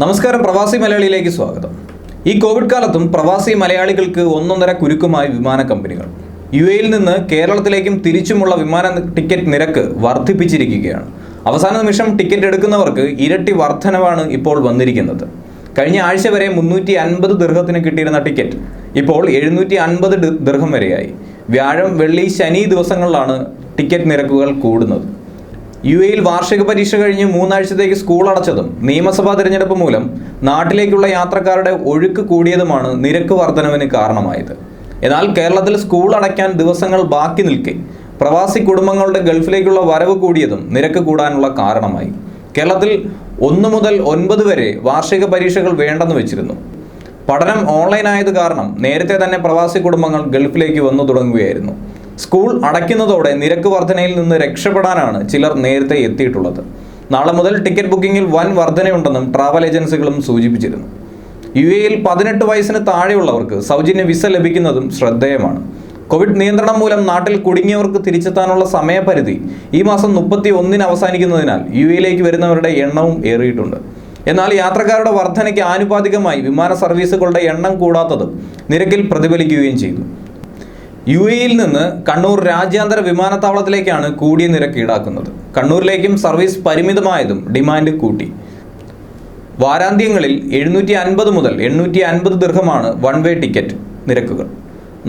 നമസ്കാരം പ്രവാസി മലയാളിയിലേക്ക് സ്വാഗതം. ഈ കോവിഡ് കാലത്തും പ്രവാസി മലയാളികൾക്ക് ഒന്നൊന്നര കുരുക്കുമായി വിമാന കമ്പനികൾ. യു എയിൽ നിന്ന് കേരളത്തിലേക്കും തിരിച്ചുമുള്ള വിമാന ടിക്കറ്റ് നിരക്ക് വർദ്ധിപ്പിച്ചിരിക്കുകയാണ്. അവസാന നിമിഷം ടിക്കറ്റ് എടുക്കുന്നവർക്ക് ഇരട്ടി വർധനവാണ് ഇപ്പോൾ വന്നിരിക്കുന്നത്. കഴിഞ്ഞ ആഴ്ച വരെ മുന്നൂറ്റി അൻപത് ദീർഘത്തിന് കിട്ടിയിരുന്ന ടിക്കറ്റ് ഇപ്പോൾ എഴുന്നൂറ്റി അൻപത് ദീർഘം വരെയായി. വ്യാഴം വെള്ളി ശനി ദിവസങ്ങളിലാണ് ടിക്കറ്റ് നിരക്കുകൾ കൂടുന്നത്. യു എയിൽ വാർഷിക പരീക്ഷ കഴിഞ്ഞ് മൂന്നാഴ്ചത്തേക്ക് സ്കൂൾ അടച്ചതും നിയമസഭാ തിരഞ്ഞെടുപ്പ് മൂലം നാട്ടിലേക്കുള്ള യാത്രക്കാരുടെ ഒഴുക്ക് കൂടിയതുമാണ് നിരക്ക് വർധനവിന് കാരണമായത്. എന്നാൽ കേരളത്തിൽ സ്കൂൾ അടയ്ക്കാൻ ദിവസങ്ങൾ ബാക്കി നിൽക്കെ പ്രവാസി കുടുംബങ്ങളുടെ ഗൾഫിലേക്കുള്ള വരവ് കൂടിയതും നിരക്ക് കൂടാനുള്ള കാരണമായി. കേരളത്തിൽ ഒന്ന് മുതൽ ഒൻപത് വരെ വാർഷിക പരീക്ഷകൾ വേണ്ടെന്ന് വെച്ചിരുന്നു. പഠനം ഓൺലൈൻ ആയത് കാരണം നേരത്തെ തന്നെ പ്രവാസി കുടുംബങ്ങൾ ഗൾഫിലേക്ക് വന്നു തുടങ്ങുകയായിരുന്നു. സ്കൂൾ അടയ്ക്കുന്നതോടെ നിരക്ക് വർധനയിൽ നിന്ന് രക്ഷപ്പെടാനാണ് ചിലർ നേരത്തെ എത്തിയിട്ടുള്ളത്. നാളെ മുതൽ ടിക്കറ്റ് ബുക്കിംഗിൽ വൻ വർധനയുണ്ടെന്നും ട്രാവൽ ഏജൻസികളും സൂചിപ്പിച്ചിരുന്നു. യു എയിൽ പതിനെട്ട് വയസ്സിന് താഴെയുള്ളവർക്ക് സൗജന്യ വിസ ലഭിക്കുന്നതും ശ്രദ്ധേയമാണ്. കോവിഡ് നിയന്ത്രണം മൂലം നാട്ടിൽ കുടുങ്ങിയവർക്ക് തിരിച്ചെത്താനുള്ള സമയപരിധി ഈ മാസം മുപ്പത്തി ഒന്നിന് അവസാനിക്കുന്നതിനാൽ യു എയിലേക്ക് വരുന്നവരുടെ എണ്ണവും ഏറിയിട്ടുണ്ട്. എന്നാൽ യാത്രക്കാരുടെ വർധനയ്ക്ക് ആനുപാതികമായി വിമാന സർവീസുകളുടെ എണ്ണം കൂടാത്തതും നിരക്കിൽ പ്രതിഫലിക്കുകയും ചെയ്തു. യു എയിൽ നിന്ന് കണ്ണൂർ രാജ്യാന്തര വിമാനത്താവളത്തിലേക്കാണ് കൂടിയ നിരക്ക് ഈടാക്കുന്നത്. കണ്ണൂരിലേക്കും സർവീസ് പരിമിതമായതും ഡിമാൻഡ് കൂട്ടി. വാരാന്ത്യങ്ങളിൽ എഴുന്നൂറ്റി അൻപത് മുതൽ എണ്ണൂറ്റി അൻപത് ദീർഘമാണ് വൺ വേ ടിക്കറ്റ് നിരക്കുകൾ.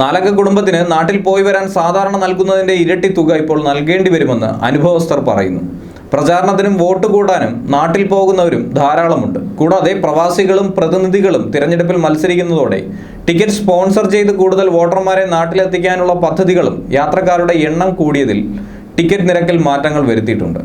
നാലംഗ കുടുംബത്തിന് നാട്ടിൽ പോയി വരാൻ സാധാരണ നൽകുന്നതിന്റെ ഇരട്ടി തുക ഇപ്പോൾ നൽകേണ്ടി വരുമെന്ന് അനുഭവസ്ഥർ പറയുന്നു. പ്രചാരണത്തിനും വോട്ട് കൂടാനും നാട്ടിൽ പോകുന്നവരും ധാരാളമുണ്ട്. കൂടാതെ പ്രവാസികളും പ്രതിനിധികളും തിരഞ്ഞെടുപ്പിൽ മത്സരിക്കുന്നതോടെ ടിക്കറ്റ് സ്പോൺസർ ചെയ്ത് കൂടുതൽ വോട്ടർമാരെ നാട്ടിലെത്തിക്കാനുള്ള പദ്ധതികളും യാത്രക്കാരുടെ എണ്ണം കൂടിയതിൽ ടിക്കറ്റ് നിരക്കിൽ മാറ്റങ്ങൾ വരുത്തിയിട്ടുണ്ട്.